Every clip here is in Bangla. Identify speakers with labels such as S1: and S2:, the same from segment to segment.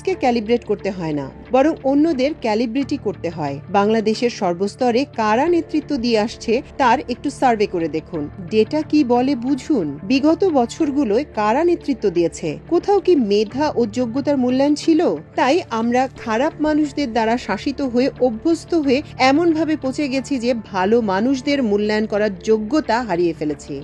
S1: ইউনুসকে ক্যালিব্রেট করতে হয় না, বরং অন্যদের ক্যালিব্রেটি করতে হয়। বাংলাদেশের সর্বস্তরে কারা নেতৃত্ব দিয়ে আসছে, তার একটু সার্ভে করে দেখুন। ডেটা কি বলে বুঝুন? বিগত বছরগুলোয় কারা নেতৃত্ব দিয়েছে? কোথাও কি মেধা ও যোগ্যতার মূল্যায়ন ছিল? তাই আমরা খারাপ মানুষদের দ্বারা শাসিত হয়ে অভ্যস্ত হয়ে এমনভাবে পচে গেছি যে ভালো মানুষদের মূল্যায়ন করার যোগ্যতা হারিয়ে ফেলেছি।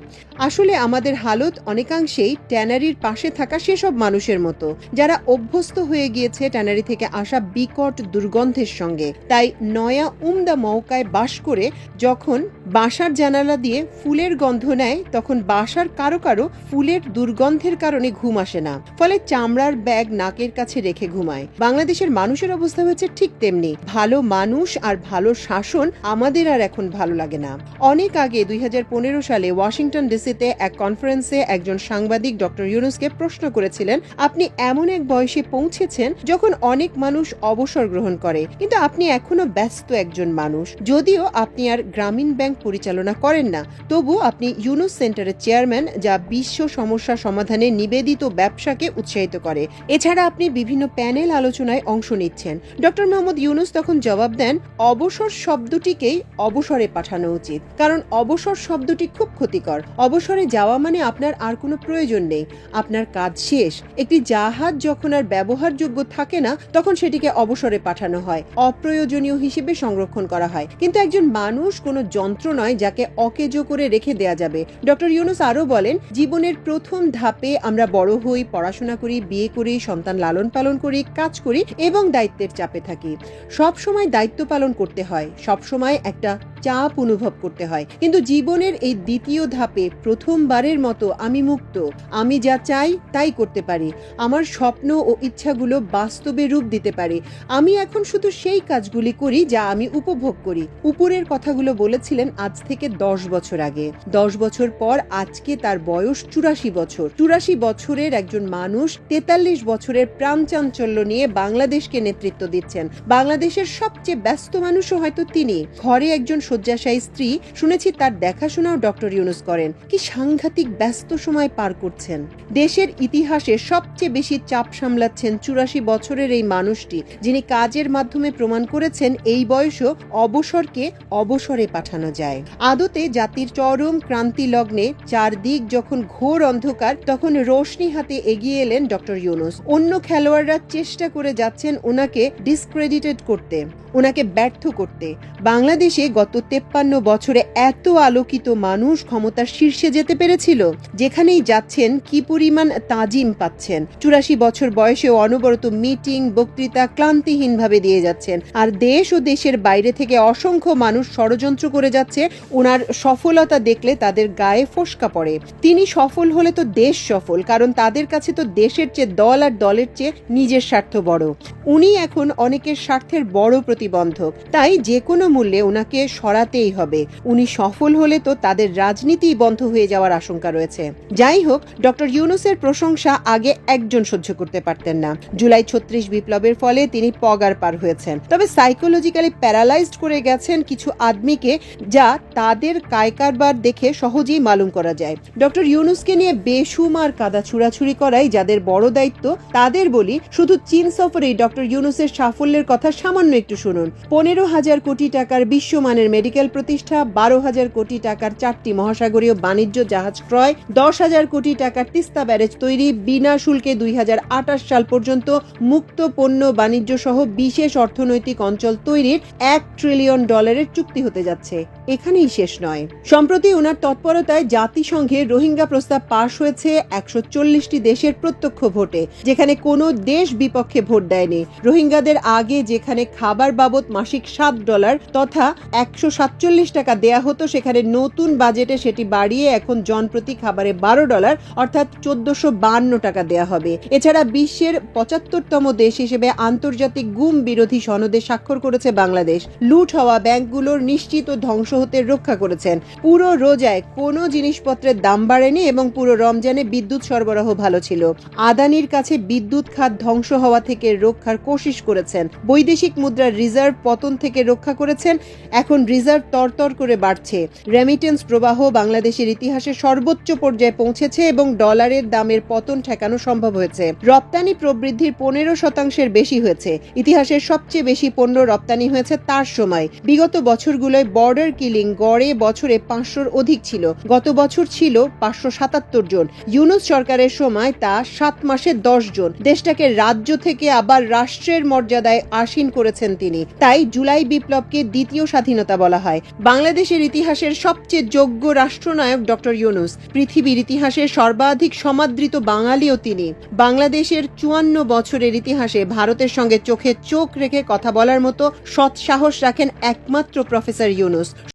S1: আসলে আমাদের হালত অনেকাংশেই ট্যানারির পাশে থাকা সেসব মানুষের মতো, যারা অভ্যস্ত হয়ে গিয়েছে ট্যানারি থেকে আসা বিকট দুর্গন্ধের সঙ্গে। তাই নয়া উমদা মৌকায় বাস করে যখন বাসার জানালা দিয়ে ফুলের গন্ধ নেয়, তখন বাসার কারও কারও ফুলের দুর্গন্ধের কারণে ঘুম আসে না। ফলে চামড়ার ব্যাগ নাকের কাছে রেখে ঘুমায়। বাংলাদেশের মানুষের অবস্থা হয়েছে ঠিক তেমনি। ভালো মানুষ আর ভালো শাসন আমাদের আর এখন ভালো লাগে না। অনেক আগে দুই হাজার পনেরো সালে ওয়াশিংটন ডিসিতে এক কনফারেন্সে একজন সাংবাদিক ডক্টর ইউনুসকে প্রশ্ন করেছিলেন, আপনি এমন এক বয়সে পৌঁছেছেন যখন অনেক মানুষ অবসর গ্রহণ করে। কিন্তু আপনি এখনও ব্যস্ত একজন মানুষ। যদিও আপনি আর গ্রামীণ ব্যাংক পরিচালনা করেন না, তবু আপনি ইউনুস সেন্টারের চেয়ারম্যান, যা বিশ্ব সমস্যা সমাধানে নিবেদিত ব্যবসাকে উৎসাহিত করে। এছাড়া আপনি বিভিন্ন প্যানেল আলোচনায় অংশ নিচ্ছেন। ডক্টর মোহাম্মদ ইউনুস তখন জবাব দেন, অবসর শব্দটিকেই অবসরে পাঠানো উচিত। কারণ অবসর শব্দটি খুব ক্ষতিকর। অবসরে যাওয়া মানে আপনার আর কোনো প্রয়োজন নেই। আপনার কাজ শেষ। একটি জাহাজ যখন আর ব্যবহারযোগ্য থাকে না, তখন সেটিকে অবসরে পাঠানো হয়। অপ্রয়োজনীয় হিসেবে সংরক্ষণ করা হয়। কিন্তু একজন মানুষ কোনো যন্ত্র নয় যাকে অকেজো করে রেখে দেয়া যাবে। ডক্টর ইউনুস আরও বলেন, জীবনের প্রথম ধাপে আমরা বড় হই, পড়াশোনা করি, বিয়ে করি, সন্তান লালন পালন করি, কাজ করি এবং দায়িত্বের চাপে থাকি। সব সময় দায়িত্ব পালন করতে হয়। সব সময় একটা চাপ অনুভব করতে হয়। কিন্তু জীবনের এই দ্বিতীয় ধাপে প্রথমবারের মতো আমি মুক্ত। আমি যা চাই, তাই করতে পারি। আমার স্বপ্ন ও ইচ্ছাগুলো বাস্তবে রূপ দিতে পারি। আমি এখন শুধু সেই কাজগুলি করি যা আমি উপভোগ করি। উপরের কথাগুলো বলেছিলেন আজ থেকে দশ বছর আগে। দশ বছর পর আজকে তার বয়স চুরাশি বছর। চুরাশি বছরের একজন মানুষ তেতাল্লিশ বছরের প্রাণচাঞ্চল্য নিয়ে বাংলাদেশকে নেতৃত্ব দিচ্ছেন। বাংলাদেশের সবচেয়ে ব্যস্ত মানুষও হয়তো তিনি। ঘরে একজন শয্যাশায়ী স্ত্রী শুনেছি তার দেখাশোনাও ডক্টর ইউনুস করেন। কি সাংঘাতিক ব্যস্ত সময় পার করছেন। দেশের ইতিহাসে সবচেয়ে বেশি চাপ সামলাচ্ছেন চুরাশি বছরের এই মানুষটি, যিনি কাজের মাধ্যমে প্রমাণ করেছেন এই বয়সও অবসরকে অবসরে পাঠানো যায়। আদতে জাতির চরম ক্রান্তি লগ্নে চারদিক যখন ঘোর অন্ধকার, তখন রোশনি হাতে এগিয়ে এলেন ডক্টর ইউনুস। অন্য খেলোয়াড়রা চেষ্টা করে যাচ্ছেন ওনাকে ডিসক্রেডিটেড করতে, ওনাকে ব্যর্থ করতে। বাংলাদেশে গত তেপ্পান্ন বছরে এত আলোকিত মানুষ ক্ষমতার শীর্ষে যেতে পেরেছিল, যেখানেই যাচ্ছেন, কি পরিমাণ তাজিম পাচ্ছেন। চুরাশি বছর বয়সে অনবরত মিটিং, বক্তৃতা ক্লান্তিহীনভাবে দিয়ে যাচ্ছেন। আর দেশ ও দেশের বাইরে থেকে অসংখ্য মানুষ ষড়যন্ত্র করে যাচ্ছে ওনার সফলতা দেখলে তাদের গায়ে ফোসকা পড়ে। তিনি সফল হলে তো দেশ সফল, কারণ তাদের কাছে তো দেশের চেয়ে দল আর দলের চেয়ে নিজের স্বার্থ বড়। উনি এখন অনেকের স্বার্থের বড় প্রতিবন্ধক, তাই যে কোনো মূল্যে ওনাকে সরাতেই হবে। উনি সফল হলে তো তাদের রাজনীতি বন্ধ হয়ে যাওয়ার আশঙ্কা রয়েছে। যাই হোক, ডক্টর ইউনুসের প্রশংসা আগে একজন সহ্য করতে পারতেন না। জুলাই ছত্রিশ বিপ্লবের ফলে তিনি পগার পার হয়েছেন। তবে সাইকোলজিক্যালি প্যারালাইজড করে গেছেন কিছু আদমিকে যা তাদের কায়কারবার দেখে সহজেই মালুম করা যায়। ডক্টর ইউনুসকে নিয়ে বেসুমার কাদা ছুড়াছুড়ি করাই যাদের বড় দায়িত্ব, তাদের বলি শুধু চীন সফরেই ডক্টর ইউনুসের সাফল্যের কথা সামান্য একটু শুনুন। পনেরো হাজার কোটি টাকার বিশ্বমানের মেডিকেল প্রতিষ্ঠা, বারো হাজার কোটি টাকার চারটি মহাসাগরীয় বাণিজ্য জাহাজ ক্রয়, দশ হাজার কোটি টাকার তিস্তা ব্যারেজ তৈরি, বিনা শুল্কে দুই হাজার আঠাশ সাল পর্যন্ত মুক্ত পণ্য বাণিজ্য সহ বিশেষ অর্থনৈতিক অঞ্চল তৈরির এক ট্রিলিয়ন ডলারের চুক্তি হতে যাচ্ছে। এখানেই শেষ নয়। সম্প্রতি ওনার তৎপরতায় জাতিসংঘে রোহিঙ্গা প্রস্তাব পাশ হয়েছে একশো চল্লিশটি দেশের প্রত্যক্ষ ভোটে, যেখানে কোনো দেশ বিপক্ষে ভোট দেয়নি। রোহিঙ্গাদের আগে যেখানে খাবার বাবদ মাসিক সাত ডলার তথা একশো সাতচল্লিশ টাকা দেয়া হতো। সেখানে নতুন বাজেটে সেটি বাড়িয়ে এখন জনপ্রতি খাবারে বারো ডলার, অর্থাৎ চোদ্দশো টাকা দেয়া হবে। এছাড়া বিশ্বের পঁচাত্তরতম দেশ হিসেবে আন্তর্জাতিক গুম বিরোধী সনদে স্বাক্ষর করেছে বাংলাদেশ। লুট হওয়া ব্যাংকগুলোর নিশ্চিত ধ্বংস হতে রক্ষা করেছেন। পুরো রোজায় কোনো জিনিসপত্রের দাম বাড়েনি এবং পুরো রমজানে বিদ্যুৎ সরবরাহ ভালো ছিল। আদানির কাছে বিদ্যুৎ খাত ধ্বংস হওয়া থেকে রক্ষার কোশিশ করেছেন। বৈদেশিক মুদ্রার রিজার্ভ পতন থেকে রক্ষা করেছেন। এখন রিজার্ভ তরতর করে বাড়ছে। রেমিটেন্স প্রবাহ বাংলাদেশের ইতিহাসে সর্বোচ্চ পর্যায়ে পৌঁছেছে এবং ডলারের দামের পতন ঠেকানো সম্ভব হয়েছে। রপ্তানি প্রবৃদ্ধির পনেরো শতাংশের বেশি হয়েছে। ইতিহাসের সবচেয়ে বেশি পণ্য রপ্তানি হয়েছে তার সময়। বিগত বছরগুলোয় বর্ডার কিলিং গড়ে বছরে পাঁচশোর অধিক ছিল। গত বছর ছিল পাঁচশো সাতাত্তর জন। ইউনুস সরকারের সময় তা সাত মাসে দশ জন। দেশটাকে রাজ্য থেকে আবার রাষ্ট্রের মর্যাদায় আসীন করেছেন তিনি। তাই জুলাই বিপ্লবকে দ্বিতীয় স্বাধীনতা বলা হয়। বাংলাদেশের ইতিহাসের সবচেয়ে যোগ্য রাষ্ট্রনায়ক ডক্টর ইউনুস। পৃথিবীর ইতিহাসে সর্বাধিক সমাদৃত বাঙালিও তিনি। বাংলাদেশের চুয়ান্ন বছরের ইতিহাসে ভারতের সঙ্গে চোখে চোখ রেখে কথা বলার মতো সৎ সাহস রাখেন একমাত্র প্রফেসর ইউনুস।